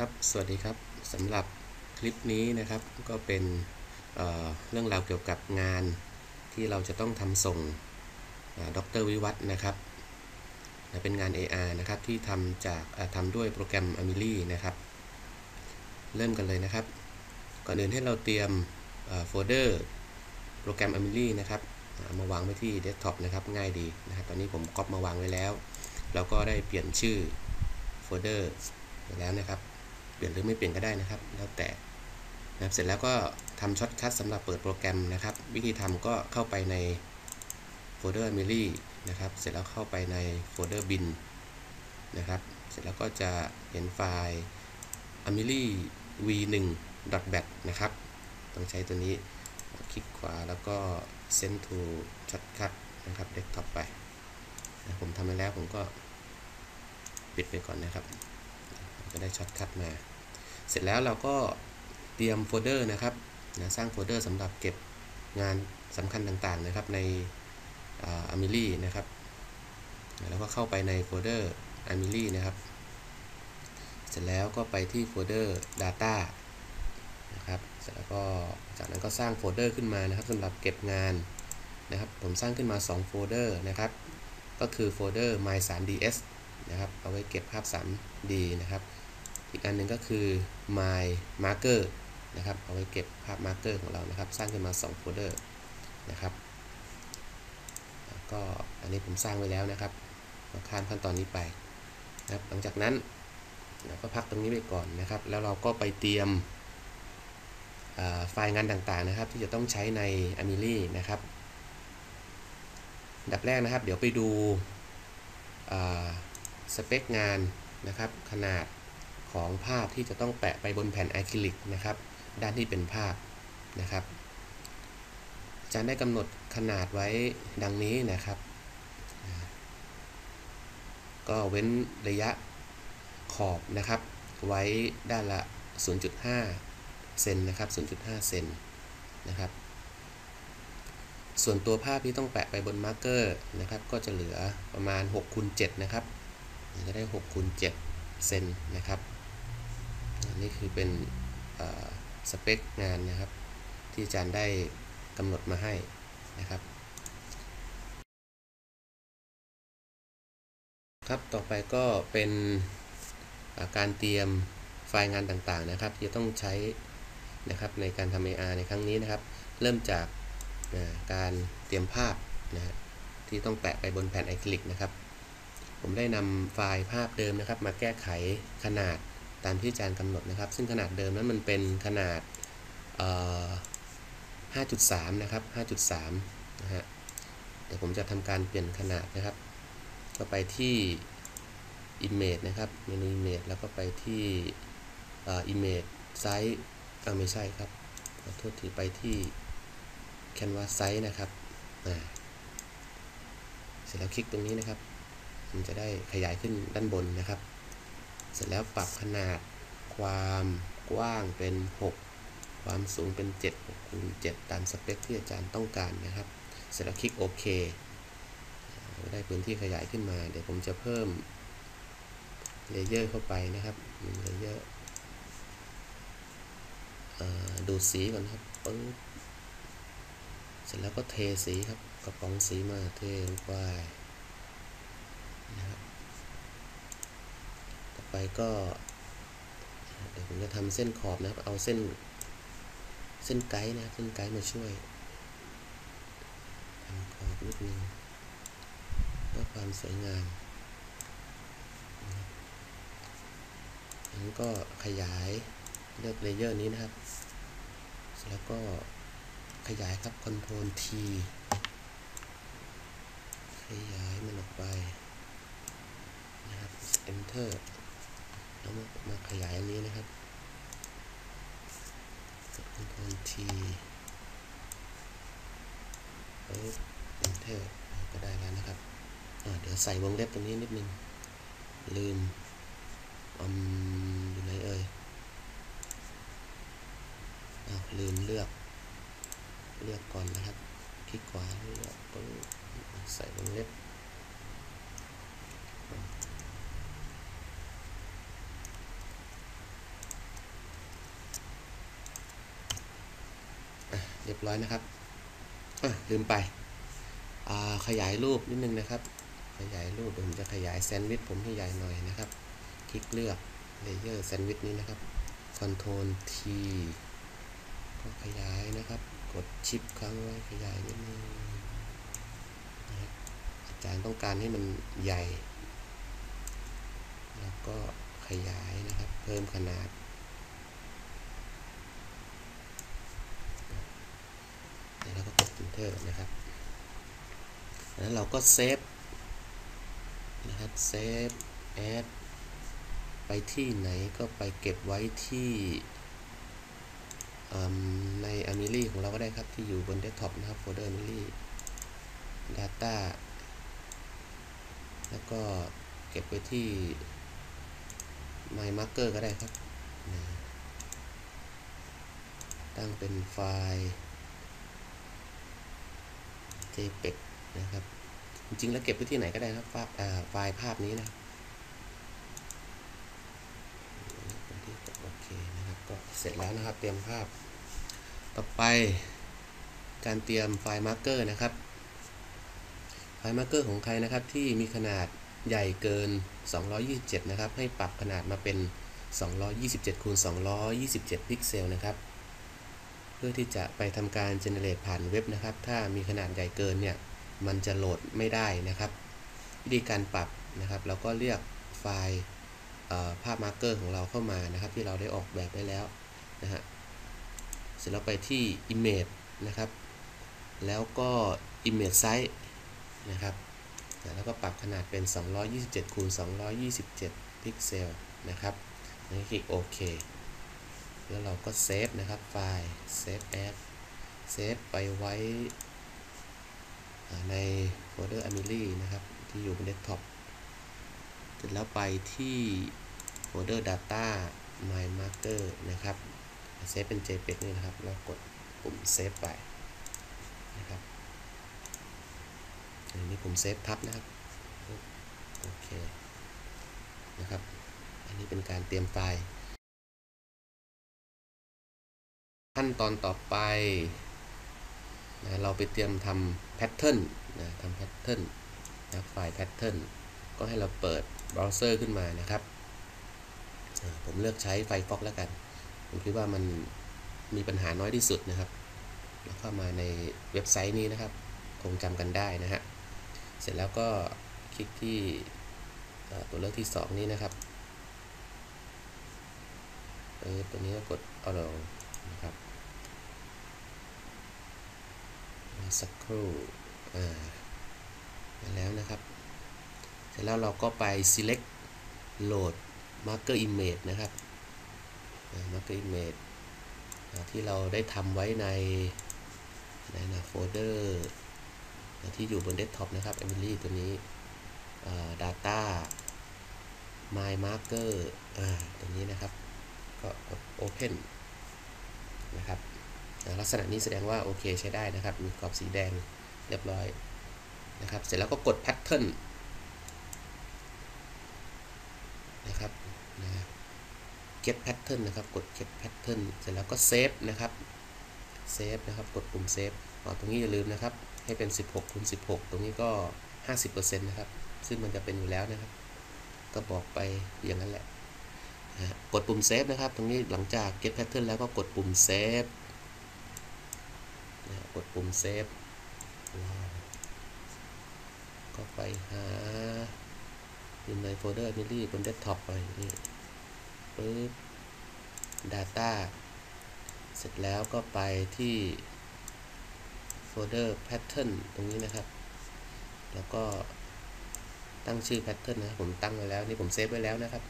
ครับ สวัสดีครับสำหรับคลิปนี้นะครับก็เป็นเเรื่องราวเกี่ยวกับงานที่เราจะต้องทำส่งดรวิวัฒนะครับเป็นงาน AR นะครับที่ทำจากทำด้วยโปรแกรม a m i l y นะครับเริ่มกันเลยนะครับ ก่อนอื่นให้เราเตรียมโฟลเดอร์โปรแกรม a m i l y นะครับมาวางไว้ที่เดสก์ท็อปนะครับง่ายดีนะครับตอนนี้ผมก๊อปมาวางไว้แล้วแล้วก็ได้เปลี่ยนชื่อโฟลเดอร์ไปแล้วนะครับ เปลี่ยนหรือไม่เปลี่ยนก็ได้นะครับ แล้วแต่นะครับเสร็จแล้วก็ทำช็อตคัทสำหรับเปิดโปรแกรมนะครับ วิธีทำก็เข้าไปในโฟลเดอร์ a m i l y นะครับ เสร็จแล้วเข้าไปในโฟลเดอร์ bin นะครับ เสร็จแล้วก็จะเห็นไฟล์ a m i l y v1 bat นะครับ ต้องใช้ตัวนี้ คลิกขวาแล้วก็ send to shortcut นะครับ desktop ไปนะผมทำไปแล้วผมก็ปิดไปก่อนนะครับ ก็ได้ช็อตคัทมา เสร็จแล้วเราก็เตรียมโฟลเดอร์นะครับนะสร้างโฟลเดอร์สำหรับเก็บงานสำคัญต่างๆนะครับในอามิลี่นะครับแล้วก็เข้าไปในโฟลเดอร์อามิลี่นะครับ เสร็จแล้วก็ไปที่โฟลเดอร์ Data นะครับเสร็จแล้วก็จากนั้นก็สร้างโฟลเดอร์ขึ้นมานะครับสำหรับเก็บงานนะครับ ผมสร้างขึ้นมา 2 โฟลเดอร์นะครับ ก็คือโฟลเดอร์ my 3 ds นะครับ เอาไว้เก็บภาพ 3D นะครับ อีกอันหนึ่งก็คือ my marker นะครับ เอาไว้เก็บภาพ marker ของเรานะครับ สร้างขึ้นมา2โฟลเดอร์นะครับ ก็อันนี้ผมสร้างไว้แล้วนะครับเราข้ามขั้นตอนนี้ไปนะครับ หลังจากนั้นเราก็พักตรงนี้ไปก่อนนะครับ แล้วเราก็ไปเตรียมไฟล์งานต่างๆนะครับ ที่จะต้องใช้ใน a m i l y นะครับดับแรกนะครับ เดี๋ยวไปดูสเปคงานนะครับ ขนาด ของภาพที่จะต้องแปะไปบนแผ่นอะคริลิกนะครับด้านที่เป็นภาพนะครับอาจารย์ได้กำหนดขนาดไว้ดังนี้นะครับ ก็เว้นระยะขอบนะครับ ไว้ด้านละ 0.5 เซนนะครับ 0.5 เซนนะครับ ส่วนตัวภาพที่ต้องแปะไปบนมาร์กเกอร์นะครับ ก็จะเหลือประมาณ6คูณ7นะครับ จะได้6คูณ7เซนนะครับ นี่คือเป็นสเปคงานนะครับ ที่อาจารย์ได้กำหนดมาให้นะครับ ครับต่อไปก็เป็นการเตรียมไฟล์งานต่างๆนะครับ ที่ต้องใช้นะครับในการทำ AR ในครั้งนี้นะครับ เริ่มจากการเตรียมภาพนะที่ต้องแปะไปบนแผ่นไอคลิกนะครับ ผมได้นำไฟล์ภาพเดิมนะครับ มาแก้ไขขนาด ตามที่อาจารย์กำหนดนะครับ ซึ่งขนาดเดิมนั้นมันเป็นขนาด 5.3 นะครับ 5.3 นะฮะ เดี๋ยวผมจะทำการเปลี่ยนขนาดนะครับ ก็ไปที่ image นะครับ เมนู image แล้วก็ไปที่ image size ไม่ใช่ครับ ขอโทษทีไปที่ canvas size นะครับเสร็จแล้วคลิกตรงนี้นะครับ มันจะได้ขยายขึ้นด้านบนนะครับ เสร็จแล้วปรับขนาดความกว้างเป็น 6 ความสูงเป็น7 6คูณ7ตามสเปคที่อาจารย์ต้องการนะครับ เสร็จแล้วคลิกโอเคได้พื้นที่ขยายขึ้นมา เดี๋ยวผมจะเพิ่มเลเยอร์เข้าไปนะครับเลเยอร์ดูสีก่อนครับปึ๊บเสร็จแล้วก็เทสีครับกระป๋องสีมาเทลงไปนะครับ ไปก็เดี๋ยวผมจะทำเส้นขอบนะครับ เอาเส้นเส้นไกด์นะเส้นไกด์มาช่วยทำขอบนิดนึงเพื่อความสวยงามนั้นก็ขยายเลือกเลเยอร์นี้นะครับ แล้วก็ขยายครับ Ctrl T ขยายมันออกไปนะครับ Enter แล้วมาขยายอันนี้นะครับกด Ctrl T เอิร์เอนเตอร์ก็ได้แล้วนะครับเดี๋ยวใส่วงเล็บตรงนี้นิดนึง ลืมอืมอยู่ไหนเอ่ยลืมเลือก เลือกก่อนนะครับ คลิกขวาเลือกใส่วงเล็บ เรียบร้อยนะครับลืมไป ขยายรูปนิดนึงนะครับ ขยายรูปผมจะขยายแซนด์วิชผมให้ใหญ่หน่อยนะครับ คลิกเลือกเลเยอร์แซนด์วิชนี้นะครับ Ctrl T ก็ขยายนะครับ กดชิปค้างไว้ขยายนิดนึงนะอาจารย์ต้องการให้มันใหญ่ แล้วก็ขยายนะครับ เพิ่มขนาด Enter นะครับ แล้วเราก็เซฟนะครับเซฟแอดไปที่ไหนก็ไปเก็บไว้ที่ใน a m i l y ของเราก็ได้ครับ ที่อยู่บนเดสก์ท็อปนะครับโฟลเดอร์ a m i l y Data แล้วก็เก็บไว้ที่ My Marker ก็ได้ครับ ตั้งเป็นไฟล์ JPEG นะครับ จริงๆ แล้วเก็บไว้ที่ไหนก็ได้ครับไฟล์ภาพนี้นะโอเคนะครับ ก็เสร็จแล้วนะครับ เตรียมภาพ ต่อไปการเตรียมไฟล์มาร์กเกอร์นะครับ ไฟล์มาร์กเกอร์ของใครนะครับที่มีขนาดใหญ่เกิน 227 นะครับ ให้ปรับขนาดมาเป็น 227คูณ227 พิกเซลนะครับ พื่อที่จะไปทำการ generate ผ่านเว็บนะครับ ถ้ามีขนาดใหญ่เกินเนี่ย มันจะโหลดไม่ได้นะครับ วิธีการปรับนะครับ เราก็เลือกไฟล์ภาพมาร์กเกอร์ของเราเข้ามานะครับ ที่เราได้ออกแบบไว้แล้วนะฮะ เสร็จแล้วไปที่ image นะครับ แล้วก็ image size นะครับแล้วก็ปรับขนาดเป็น 227คูณ227 พิกเซลนะครับแล้วคลิกโอเค แล้วเราก็เซฟนะครับไฟล์เซฟแอดเซฟไปไว้ในโฟลเดอร์ Amily นะครับ ที่อยู่บนเดสก์ท็อปเสร็จแล้วไปที่โฟลเดอร์ Data My Marker นะครับเซฟเป็น JPEG นี่นะครับ แล้วกดปุ่มเซฟไปนะครับอันนี้ผมเซฟทับนะครับ โอเคนะครับ อันนี้เป็นการเตรียมไฟล์ ขั้นตอนต่อไปนะเราไปเตรียมทำแพทเทิร์นนะทำแพทเทิร์นนะไฟล์แพทเทิร์นก็ให้เราเปิดเบราว์เซอร์ขึ้นมานะครับ ผมเลือกใช้ Firefox แล้วกัน ผมคิดว่ามันมีปัญหาน้อยที่สุดนะครับ แล้วเข้ามาในเว็บไซต์นี้นะครับ คงจำกันได้นะฮะ เสร็จแล้วก็คลิกที่ตัวเลือกที่ 2 นี้นะครับ ตัวนี้ก็กดเอาลง นะครับสักครู่อ่าแล้วนะครับ เสร็จแล้วเราก็ไป select load marker image นะครับ marker image ที่เราได้ทำไว้ในในนะโฟลเดอร์ที่อยู่บนเดสก์ท็อปนะครับ Emily ตัวนี้ data my marker ตัวนี้นะครับ ก็ open นะครับลักษณะนี้แสดงว่าโอเคใช้ได้นะครับ มีกรอบสีแดงเรียบร้อยนะครับ เสร็จแล้วก็กด pattern นะครับนะ get pattern นะครับ กด get pattern เสร็จแล้วก็ save นะครับ save นะครับ กดปุ่ม save ตรงนี้อย่าลืมนะครับ ให้เป็น 16คูณ16 ตรงนี้ก็ 50%นะครับ ซึ่งมันจะเป็นอยู่แล้วนะครับ ก็บอกไปอย่างนั้นแหละ กดปุ่ม save นะครับ ตรงนี้หลังจาก get pattern แล้วก็กดปุ่ม save กดปุ่ม save ก็ไปหาอยู่ในโฟลเดอร์ Emily บนเดสก์ท็อปไปนี่ปึ๊บ data เสร็จแล้วก็ไปที่โฟลเดอร์ pattern ตรงนี้นะครับ แล้วก็ตั้งชื่อ pattern นะผมตั้งไว้แล้ว นี่ผมเซฟไว้แล้วนะครับ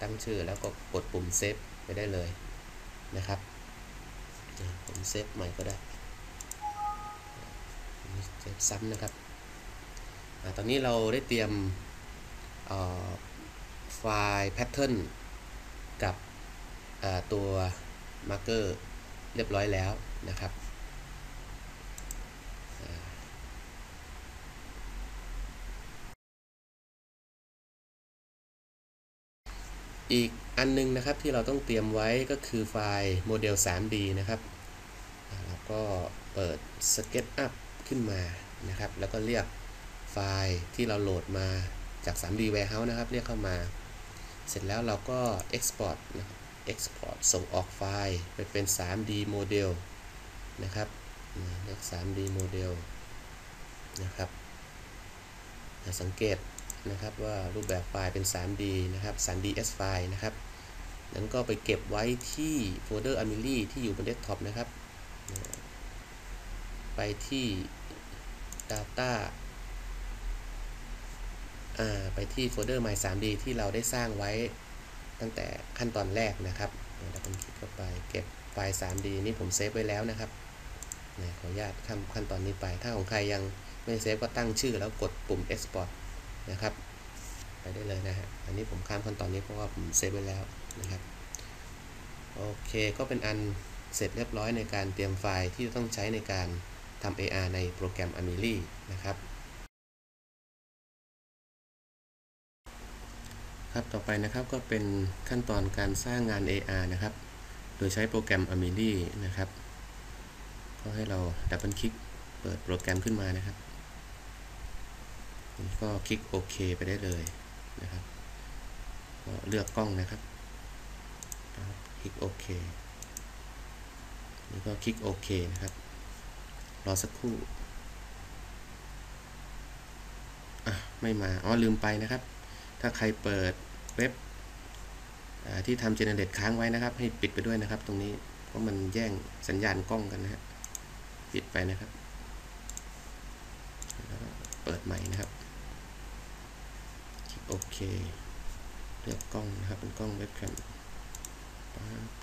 ตั้งชื่อแล้วก็กดปุ่มเซฟไปได้เลยนะครับผมเซฟใหม่ก็ได้เซฟซ้ำนะครับตอนนี้เราได้เตรียมไฟล์ pattern กับตัว marker เรียบร้อยแล้วนะครับ อีกอันนึงนะครับที่เราต้องเตรียมไว้ก็คือไฟล์โมเดล 3D นะครับก็เปิด SketchUp ขึ้นมานะครับ แล้วก็เรียกไฟล์ที่เราโหลดมาจาก 3D Warehouse นะครับ เรียกเข้ามา เสร็จแล้วเราก็ Export นะครับ Export ส่งออกไฟล์ไปเป็น 3D Model นะครับเลือก 3D Model นะครับสังเกต นะครับว่ารูปแบบไฟล์เป็น 3D นะครับ 3ds ไฟล์นะครับนั้นก็ไปเก็บไว้ที่โฟลเดอร์ Amelie ที่อยู่บนเดสก์ท็อปนะครับ ไปที่ Data ไปที่โฟลเดอร์ My 3D ที่เราได้สร้างไว้ตั้งแต่ขั้นตอนแรกนะครับเราต้องคลิกเข้าไปเก็บไฟล์ 3D นี่ผมเซฟไว้แล้วนะครับขออนุญาตข้ามขั้นตอนนี้ไป ถ้าของใครยังไม่เซฟก็ตั้งชื่อแล้วกดปุ่ม Export นะครับ ไปได้เลยนะฮะ อันนี้ผมข้ามขั้นตอนนี้เพราะว่าผมเซฟไว้แล้วนะครับ โอเค ก็เป็นอันเสร็จเรียบร้อยในการเตรียมไฟล์ที่ต้องใช้ในการทำ AR ในโปรแกรม a m e l i นะครับ ครับ ต่อไปนะครับก็เป็นขั้นตอนการสร้างงาน AR นะครับ โดยใช้โปรแกรม a m e l i นะครับ ก็ให้เราดับเบิลคลิกเปิดโปรแกรมขึ้นมานะครับ ก็คลิกโอเคไปได้เลยนะครับก็เลือกกล้องนะครับ คลิกโอเคนี่ก็คลิกโอเคนะครับ รอสักครู่อะไม่มา อ๋อ ลืมไปนะครับ ถ้าใครเปิดเว็บที่ทำเจเนเรตค้างไว้นะครับ ให้ปิดไปด้วยนะครับ ตรงนี้ เพราะมันแย่งสัญญาณกล้องกันนะฮะ ปิดไปนะครับ เปิดใหม่นะครับ โอเค เลือกกล้องนะครับ เป็นกล้องเว็บแคม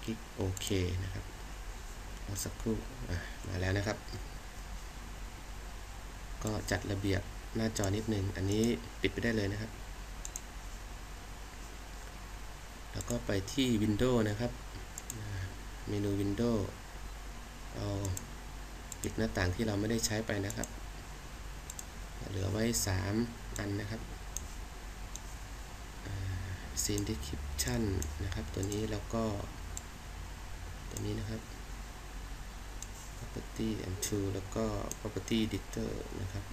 คลิกโอเคนะครับรอสักครู่มาแล้วนะครับ ก็จัดระเบียบหน้าจอนิดนึง อันนี้ปิดไปได้เลยนะครับ แล้วก็ไปที่ Windows นะครับ เมนู Windows เอาปิดหน้าต่างที่เราไม่ได้ใช้ไปนะครับ เหลือไว้ 3 อันนะครับ scene description นะครับ ตัวนี้แล้วก็ ตัวนี้นะครับ property and t o แล้วก็ property editor นะครับ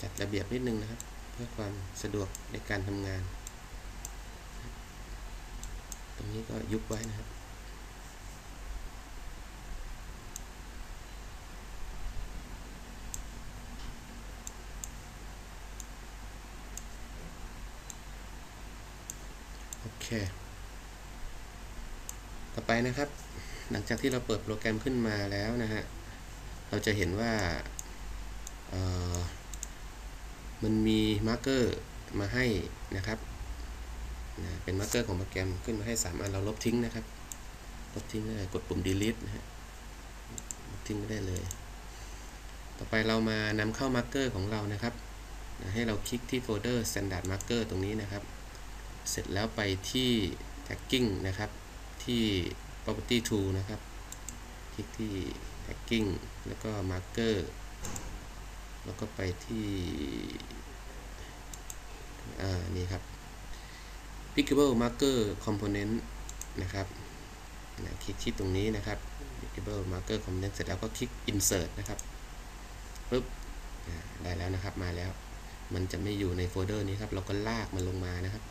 จัดระเบียบนิดนึงนะครับ เพื่อความสะดวกในการทำงาน ตรงนี้ก็ยุบไว้นะครับโอเค ต่อไปนะครับ หลังจากที่เราเปิดโปรแกรมขึ้นมาแล้วนะฮะ เราจะเห็นว่ามันมีมาร์เกอร์มาให้นะครับนะเป็นมาร์เกอร์ของโปรแกรมขึ้นมาให้ 3 อันเราลบทิ้งนะครับ ลบทิ้งได้กดปุ่ม delete นะฮะ ลบทิ้งได้เลย ต่อไปเรามานำเข้ามาร์เกอร์ของเรานะครับนะให้เราคลิกที่โฟลเดอร์ standard marker ตรงนี้นะครับ เสร็จแล้วไปที่ tagging นะครับ ที่ property tool นะครับ คลิกที่ tagging แล้วก็ marker แล้วก็ไปที่อ่านี่ครับ pickable marker component นะครับนะคลิกที่ตรงนี้นะครับ pickable marker component เสร็จแล้วก็คลิก insert นะครับปุ๊บได้แล้วนะครับมาแล้ว มันจะไม่อยู่ในโฟลเดอร์นี้ครับ เราก็ลากมันลงมานะครับ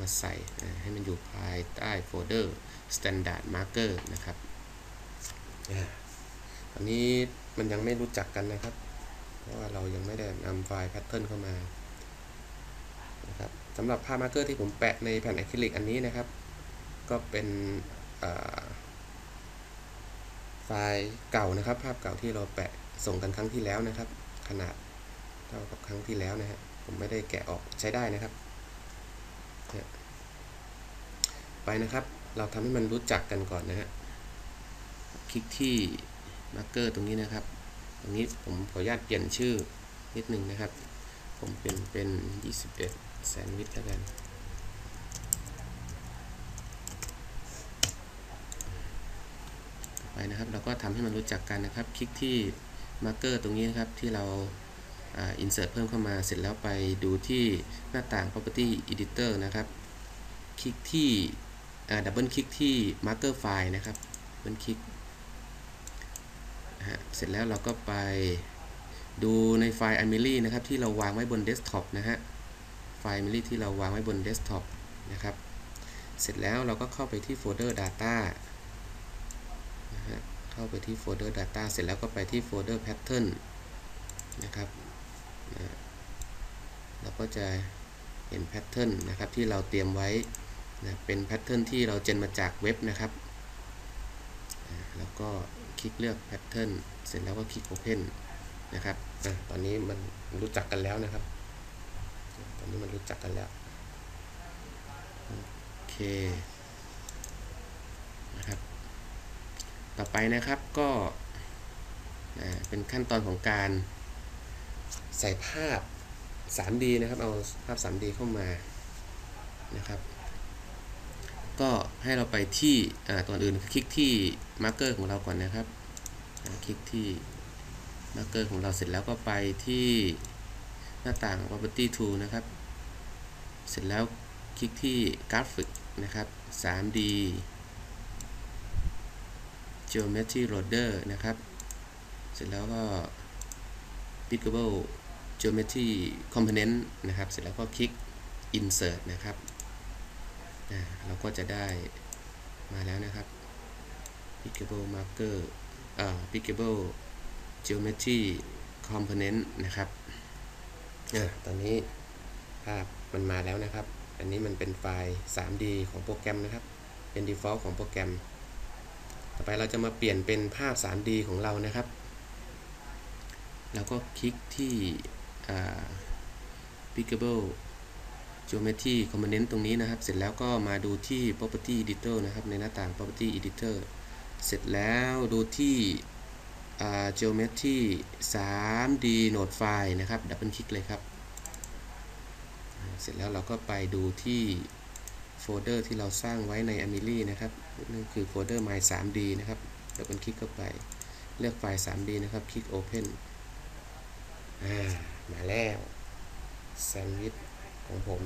มาใส่ให้มันอยู่ภายใต้โฟลเดอร์ standard marker นะครับตอนนี้มันยังไม่รู้จักกันนะครับ เพราะว่าเรายังไม่ได้นำไฟล์แพทเทิร์นเข้ามานะครับสำหรับภาพมาร์เกอร์ที่ผมแปะในแผ่นอะคริลิกอันนี้นะครับ ก็เป็นไฟล์เก่านะครับ ภาพเก่าที่เราแปะส่งกันครั้งที่แล้วนะครับ ขนาดเท่ากับครั้งที่แล้วนะฮะผมไม่ได้แกะออกใช้ได้นะครับ ไปนะครับ เราทำให้มันรู้จักกันก่อนนะฮะ คลิกที่มาร์กเกอร์ตรงนี้นะครับ ตรงนี้ผมขออนุญาตเปลี่ยนชื่อนิดนึงนะครับ ผมเป็นเป็น 21 แซนด์วิชแล้วกัน ไปนะครับ เราก็ทำให้มันรู้จักกันนะครับ คลิกที่มาร์กเกอร์ตรงนี้นะครับที่เราอินเสิร์ตเพิ่มเข้ามาเสร็จแล้วไปดูที่หน้าต่าง property editor นะครับ คลิกที่ ดับเบิลคลิกที่ marker file นะครับดับเบิลคลิกเสร็จแล้วเราก็ไปดูในไฟล์ Emily นะครับที่เราวางไว้บนเดสก์ท็อปนะฮะ ไฟล์ Emily ที่เราวางไว้บนเดสก์ท็อปนะครับ เสร็จแล้วเราก็เข้าไปที่โฟลเดอร์ Data นะฮะ เข้าไปที่โฟลเดอร์ Data เสร็จแล้วก็ไปที่โฟลเดอร์ Pattern นะครับนะเราก็จะเห็นแพทเทิร์นนะครับที่เราเตรียมไว้ นะเป็นแพทเทิร์นที่เราเจนมาจากเว็บนะครับแล้วก็คลิกเลือกแพทเทิร์นเสร็จแล้วก็คลิก Open นะครับอตอนนี้มันรู้จักกันแล้วนะครับ ตอนนี้มันรู้จักกันแล้ว โอเค นะครับ ต่อไปนะครับก็เป็นขั้นตอนของการใส่ภาพ 3D นะครับ เอาภาพ 3D เข้ามา นะครับ ก็ให้เราไปที่ตัวอื่นคลิกที่มาร์กเกอร์ของเราก่อนนะครับ คลิกที่มาร์กเกอร์ของเราเสร็จแล้วก็ไปที่หน้าต่าง property tool นะครับ เสร็จแล้วคลิกที่ graphic นะครับ 3D geometry loader นะครับ เสร็จแล้วก็ pickable geometry component นะครับ เสร็จแล้วก็คลิก insert นะครับ เราก็จะได้มาแล้วนะครับ pickable marker อ่า pickable geometry component นะครับอ่าตอนนี้ภาพมันมาแล้วนะครับ อันนี้มันเป็นไฟล์ 3D ของโปรแกรมนะครับ เป็น default ของโปรแกรม ต่อไปเราจะมาเปลี่ยนเป็นภาพ 3D ของเรานะครับแล้วก็คลิกที่ pickable geometry component ตรงนี้นะครับ เสร็จแล้วก็มาดูที่ property editor นะครับ ในหน้าต่าง property editor เสร็จแล้วดูที่ geometry 3D node file นะครับ ดับเบิลคลิกเลยครับ เสร็จแล้วเราก็ไปดูที่โฟลเดอร์ที่เราสร้างไว้ใน Amily นะครับนั่นคือโฟลเดอร์ my 3D นะครับดับเบิลคลิกเข้าไป เลือกไฟล์ 3D นะครับ คลิก Open อ่า มาแล้วแซนด์วิชของผม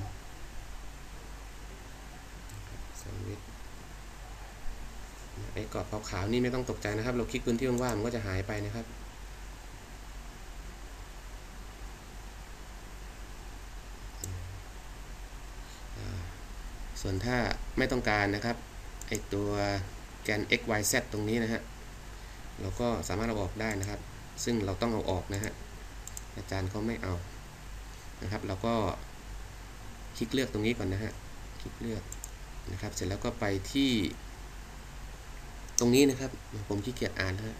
แซนด์วิชไอ้กรอบขาวๆนี่ไม่ต้องตกใจนะครับ เราคลิกพื้นที่ว่างๆมันก็จะหายไปนะครับส่วนถ้าไม่ต้องการนะครับไอตัวแกน x y z ตรงนี้นะฮะเราก็สามารถเอาออกได้นะครับ ซึ่งเราต้องเอาออกนะฮะอาจารย์เขาไม่เอานะครับ เราก็คลิกเลือกตรงนี้ก่อนนะฮะคลิกเลือก นะครับ เสร็จแล้วก็ไปที่ ตรงนี้นะครับ ผมขี้เกียจอ่านนะ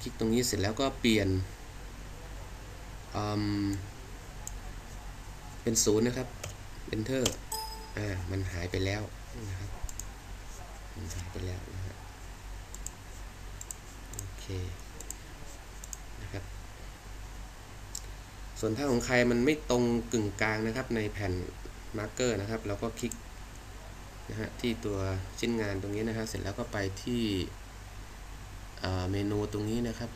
คลิกตรงนี้เสร็จแล้วก็เปลี่ยนเป็นศูนย์นะครับ enter อ่า มันหายไปแล้วนะครับ มันหายไปแล้วนะฮะโอเค นะครับ ส่วนถ้าของใครมันไม่ตรงกึ่งกลางนะครับในแผ่น มาร์กเกอร์นะครับ เราก็คลิกนะฮะที่ตัวชิ้นงานตรงนี้นะฮะเสร็จแล้วก็ไปที่เมนูตรงนี้นะครับ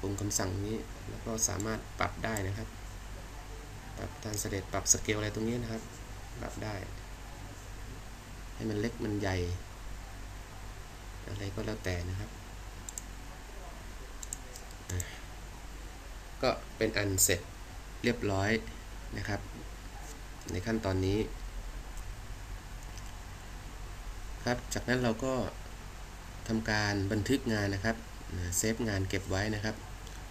ปุ่มคำสั่งนี้แล้วก็สามารถปรับได้นะครับ ปรับทานเสด็จปรับสเกลอะไรตรงนี้นะครับ ปรับได้ ให้มันเล็กมันใหญ่ อะไรก็แล้วแต่นะครับ ก็เป็นอันเสร็จเรียบร้อยนะครับ ในขั้นตอนนี้ ครับ จากนั้นเราก็ทำการบันทึกงานนะครับเซฟงานเก็บไว้นะครับ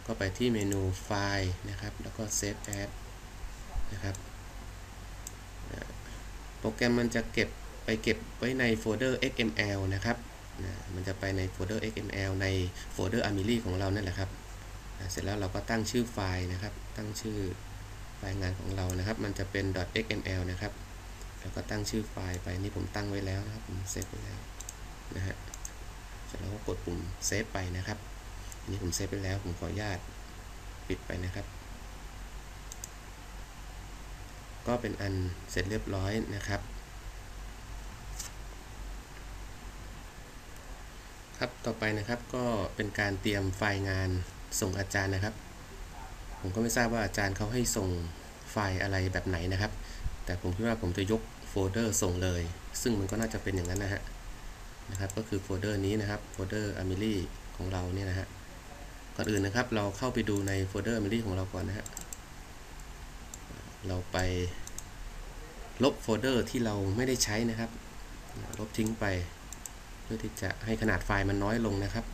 ก็ไปที่เมนูไฟล์นะครับ แล้วก็เซฟแอดนะครับโปรแกรมมันจะเก็บไปเก็บไว้ในโฟลเดอร์ XML นะครับมันจะไปในโฟลเดอร์ XML ในโฟลเดอร์ Amily ของเรานั่นแหละครับ เสร็จแล้วเราก็ตั้งชื่อไฟล์นะครับ ตั้งชื่อ ฟล์งานของเรานะครับ มันจะเป็น .xml นะครับ แล้วก็ตั้งชื่อไฟล์ไปนี่ผมตั้งไว้แล้วนะครับ ผมเซฟไว้แล้วนะฮะเสร็จแล้วก็กดปุ่มเซฟไปนะครับอันนี้ผมเซฟไปแล้ว ผมขออนุญาตปิดไปนะครับ ก็เป็นอันเสร็จเรียบร้อยนะครับ ครับต่อไปนะครับก็เป็นการเตรียมไฟล์งานส่งอาจารย์นะครับ ผมก็ไม่ทราบว่าอาจารย์เขาให้ส่งไฟล์อะไรแบบไหนนะครับ แต่ผมคิดว่าผมจะยกโฟลเดอร์ส่งเลย ซึ่งมันก็น่าจะเป็นอย่างนั้นนะฮะนะครับ ก็คือโฟลเดอร์นี้นะครับโฟลเดอร์ Amelie ของเราเนี่ยนะฮะก่อนอื่นนะครับ เราเข้าไปดูในโฟลเดอร์ Amelie ของเราก่อนนะฮะเราไปลบโฟลเดอร์ที่เราไม่ได้ใช้นะครับ ลบทิ้งไป เพื่อที่จะให้ขนาดไฟล์มันน้อยลงนะครับ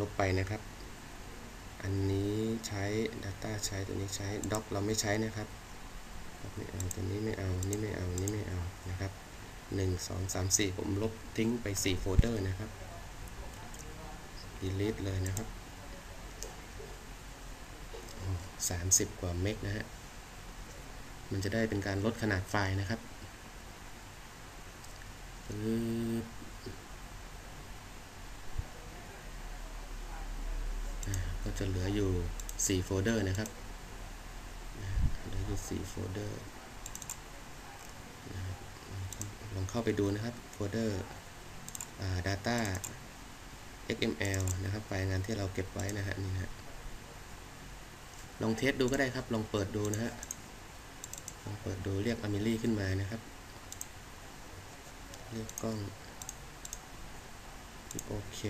ลบไปนะครับ อันนี้ใช้ Data ใช้ตัวนี้ใช้ Doc เราไม่ใช้นะครับไม่เอาตัวนี้ไม่เอานี่ไม่เอานี่ไม่เอานะครับหนึ่งสองสามสี่ผมลบทิ้งไปสี่โฟลเดอร์นะครับ delete เลยนะครับสามสิบกว่าเมกนะฮะมันจะได้เป็นการลดขนาดไฟล์นะครับปึ๊บอ่า ก็จะเหลืออยู่ 4 โฟลเดอร์นะครับเหลืออยู่ 4 โฟลเดอร์ลองเข้าไปดูนะครับ โฟลเดอร์ data xml นะครับ ไฟล์งานที่เราเก็บไว้นะฮะนี่นะฮะลองเทสดูก็ได้ครับ ลองเปิดดูนะฮะ ลองเปิดดูเรียก Amelie ขึ้นมานะครับ เรียกกล้อง โอเค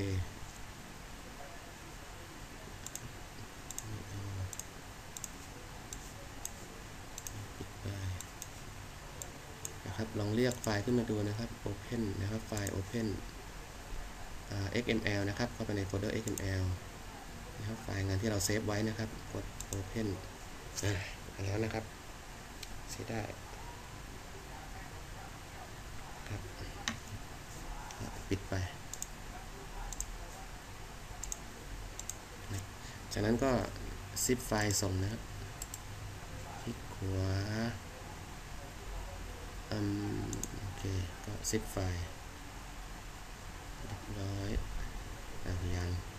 ปิดไปนะครับ ลอง เรียกไฟล์ขึ้นมาดูนะครับ Open นะครับ ไฟล์ Open XML นะครับ เข้าไปในโฟลเดอร์ XML นะครับ ไฟล์งานที่เราเซฟไว้นะครับ กด Open อ่าแล้วนะครับใช้ได้ครับปิดไป จากนั้นก็ซิปไฟล์ส่งนะครับ คลิกขวาอืม ก็ซิปไฟล์เรียบร้อยอะยังอะเรียบร้อยนะครับได้ม